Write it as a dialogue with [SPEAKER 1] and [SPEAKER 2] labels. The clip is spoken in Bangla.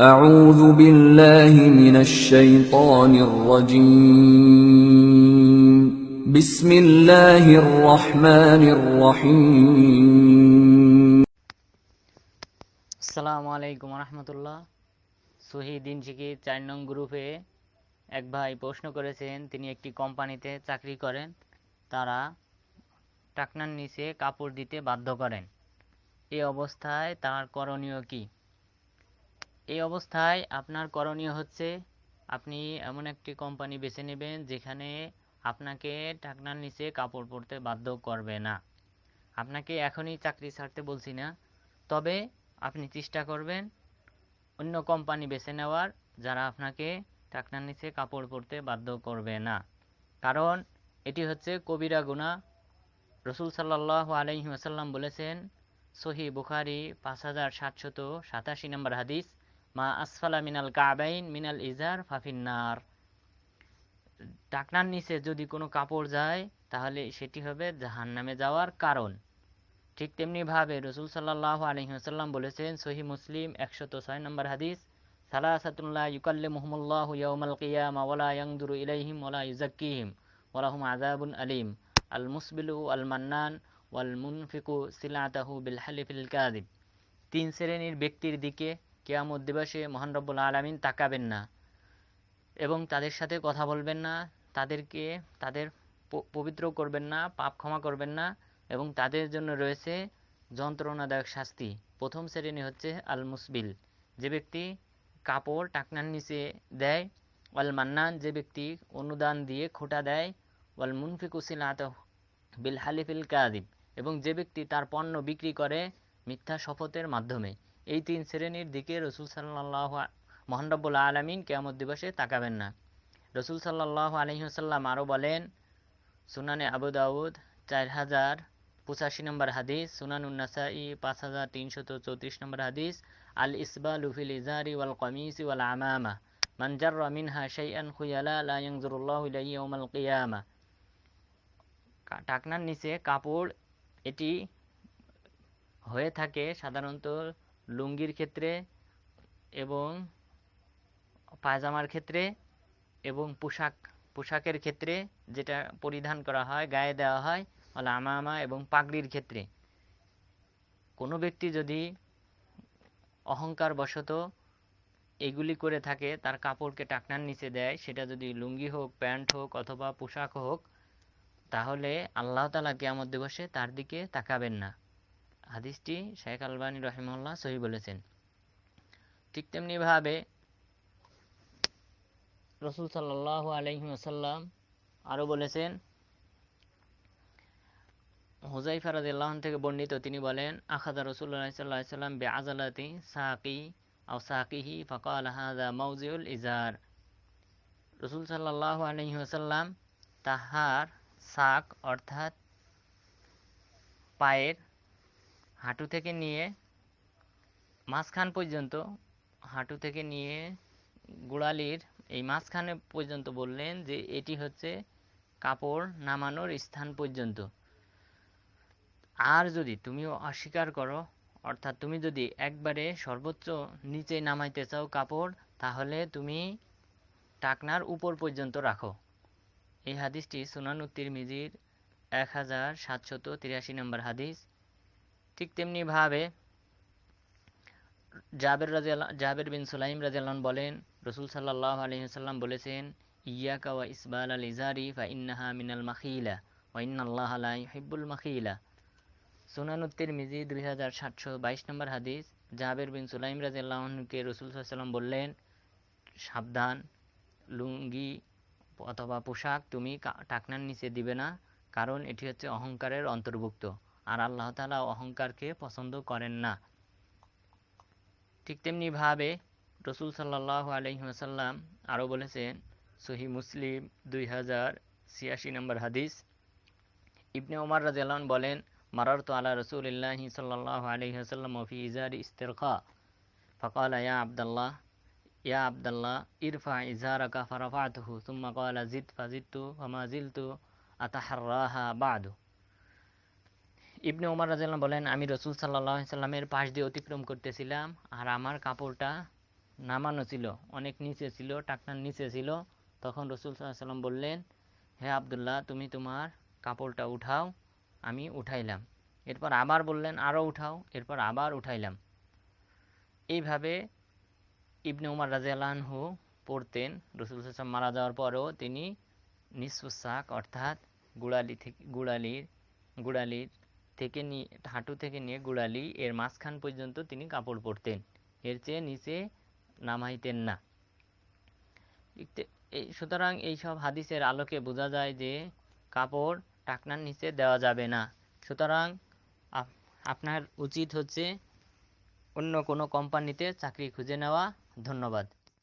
[SPEAKER 1] أعوذ بالله من الشيطان الرجيم بسم الله الرحمن الرحيم
[SPEAKER 2] আসসালামু আলাইকুম রহমতুল্লাহ সহি দিন শিখি চার নং গ্রুপে এক ভাই প্রশ্ন করেছেন তিনি একটি কোম্পানিতে চাকরি করেন তারা টাকনার নিচে কাপড় দিতে বাধ্য করেন এই অবস্থায় তার করণীয় কি এই অবস্থায় আপনার করণীয় হচ্ছে আপনি এমন একটি কোম্পানি বেছে নেবেন যেখানে আপনাকে টাকনার নিচে কাপড় পরতে বাধ্য করবে না। আপনাকে এখনই চাকরি ছাড়তে বলছি না, তবে আপনি চেষ্টা করবেন অন্য কোম্পানি বেছে নেওয়ার যারা আপনাকে টাকনার নিচে কাপড় পরতে বাধ্য করবে না। কারণ এটি হচ্ছে কবিরা গুণা রসুল সাল্লাহ আলহি আসাল্লাম বলেছেন সহি বুখারি পাঁচ হাজার সাতশত সাতাশি নম্বর হাদিস মা আসফালা মিনাল কাবাইন, মিনাল ইজার ফাফিন্নার। টাকনার নিচে যদি কোনো কাপড় যায়, তাহলে সেটি হবে জাহান নামে যাওয়ার কারণ। ঠিক তেমনিভাবে রসুল সাল্লাহ আলহিহাসাল্লাম বলেছেন সহি মুসলিম একশত ছয় নম্বর হাদিস সালাসাতুল্লাহ ইউকাল্লে মুহম্মল্লাহ ইয়াউমাল কিয়াম ওয়ালা ইয়াংদুরু ইলাইহিম ওয়ালা ইউজাক্কিহিম ওয়ালাহুম আযাবুন আলিম। আল মুসবিলু আল মান্নান ওয়াল মুনফিকু সিলাতাহু বিল হালিফিল কাযিব। তিন শ্রেণির ব্যক্তির দিকে কেয়ামত দিবসে মহান রব্বুল আলামিন তাকাবেন না এবং তাদের সাথে কথা বলবেন না, তাদেরকে, তাদের পবিত্র করবেন না, পাপ ক্ষমা করবেন না এবং তাদের জন্য রয়েছে যন্ত্রণাদায়ক শাস্তি। প্রথম শ্রেণি হচ্ছে আল মুসবিল যে ব্যক্তি কাপড় টাকনার নিচে দেয় ওয়াল মান্নান যে ব্যক্তি অনুদান দিয়ে খোটা দেয় ওয়াল মুনফিকুসিল আত বিল হালিফিল কাদিব এবং যে ব্যক্তি তার পণ্য বিক্রি করে মিথ্যা শপথের মাধ্যমে। এই তিন শ্রেণির দিকে রসুল সাল্লাহ মহানরব্বুল আলমিন কেয়ামত দিবসে তাকাবেন না। রসুল সাল্লাহ আলহিহাসাল্লাম আরও বলেন, সুনানে আবু দাউদ চার হাজার পঁচাশি নম্বর হাদিস, সুনান উন্নাসাই পাঁচ হাজার তিনশত চৌত্রিশ নম্বর হাদিস আল ইসবা লুফিল ইজারি ওয়াল কমিসি ওয়াল আমামা মানজার মিনহা শাইআন খুয়ালা লা ইয়ানজুরুল্লাহু ইলাইহি ইয়াউমাল কিয়ামা। টাকনার নিচে কাপড় এটি হয়ে থাকে সাধারণত লুঙ্গির ক্ষেত্রে এবং পায়জামার ক্ষেত্রে এবং পোশাক, পোশাকের ক্ষেত্রে যেটা পরিধান করা হয়, গায়ে দেওয়া হয়, হলো আমামা এবং পাগড়ির ক্ষেত্রে। কোনো ব্যক্তি যদি অহংকার বশত এগুলি করে থাকে, তার কাপড়কে টাকনার নিচে দেয়, সেটা যদি লুঙ্গি হোক, প্যান্ট হোক অথবা পোশাক হোক, তাহলে আল্লাহ তালা কেয়ামত দিবসে তার দিকে তাকাবেন না। হাদিসটি শেখ আলবানী রহিমউল্লাহ সহি বলেছেন। ঠিক তেমনিভাবে রসুল সাল্লাহ আলহিম আসাল্লাম আরও বলেছেন হুজাইফা রাদিয়াল্লাহু আনহু থেকে বর্ণিত তিনি বলেন, আখাদা রসুল্লাহ সাল্লাহ সাল্লাম বে আজালাতি সাকি আও সাকিহি ফকাল হাদা মৌজিউল ইজার। রসুল সাল্লাহ আলহি আসাল্লাম তাহার সাক অর্থাৎ পায়ের হাঁটু থেকে নিয়ে মাঝখান পর্যন্ত, হাঁটু থেকে নিয়ে গোড়ালির এই মাঝখানে পর্যন্ত বললেন যে এটি হচ্ছে কাপড় নামানোর স্থান পর্যন্ত। আর যদি তুমিও অস্বীকার করো, অর্থাৎ তুমি যদি একবারে সর্বোচ্চ নিচে নামাইতে চাও কাপড়, তাহলে তুমি টাকনার উপর পর্যন্ত রাখো। এই হাদিসটি সুনানু তিরমিজির এক হাজার সাতশত তিরাশি নম্বর হাদিস। ঠিক তেমনিভাবে জাবের রাজিয়াল জাবের বিন সুলাইম রাজিয়াল্লাহ বলেন, রসুল সাল্লাহ আলহিহাল্লাম বলেছেন ইয়াকা ওয়া ইসবাল আল ইজারি ফা ইন্নাহা মিনাল মাখিলা ওয়া ইন্নাল্লাহ লা ইউহিব্বুল মাখিলা। সুনানুত্তির মিজি দুই হাজার সাতশো বাইশ নম্বর হাদিস, জাবের বিন সুলাইম রাজিয়াল্লাহকে রসুল সাল্লাম বললেন, সাবধান, লুঙ্গি অথবা পোশাক তুমি টাকনার নিচে দিবে না, কারণ এটি হচ্ছে অহংকারের অন্তর্ভুক্ত। আর আল্লাহ তাআলা অহংকারকে পছন্দ করেন না। ঠিক তেমনিভাবে রসুল সাল্লাহ আলহিহাসাল্লাম আরও বলেছেন, সহি মুসলিম দুই হাজার ছিয়াশি নম্বর হাদিস। ইবনে ওমর রাজিয়াল্লাহন বলেন, মারারত আলা রসুলিল্লাহি সাল্লাহ আলহিহাসাল্লাম ফি ইজার ইস্তেরখা। ফকাল, ইয়া আবদাল্লাহ ইয়া আবদাল্লাহ, ইরফা ইজারাকা ফারাফাতহু, সুম্মা কালা, জিদ ফাজিদতু, ফামা জিলতু, আতাহাররাহা বাদু। ইবনে ওমর রাজিয়াল্লাহ বলেন, আমি রসুল সাল্লাহ সাল্লামের পাশ দিয়ে অতিক্রম করতেছিলাম আর আমার কাপড়টা নামানো ছিল, অনেক নিচে ছিল, টাকনার নিচে ছিল। তখন রসুল সাল্লাম বললেন, হে আবদুল্লাহ, তুমি তোমার কাপড়টা উঠাও, আমি উঠাইলাম। এরপর আবার বললেন আরও উঠাও। এরপর আবার উঠাইলাম। এইভাবে ইবনে উমার রাজিয়ালহু পড়তেন। রসুল সাল্লাম মারা যাওয়ার পরেও তিনি নিঃশ্বাক অর্থাৎ গুড়ালি থেকে, গুড়ালির গুড়ালির থেকে নিয়ে, হাঁটু থেকে নিয়ে গোড়ালি, এর মাঝখান পর্যন্ত তিনি কাপড় পরতেন। এর চেয়ে নিচে নামাইতেন না। এই, সুতরাং এইসব হাদিসের আলোকে বোঝা যায় যে কাপড় টাকনার নিচে দেওয়া যাবে না। সুতরাং আপ- আপনার উচিত হচ্ছে অন্য কোনো কোম্পানিতে চাকরি খুঁজে নেওয়া। ধন্যবাদ।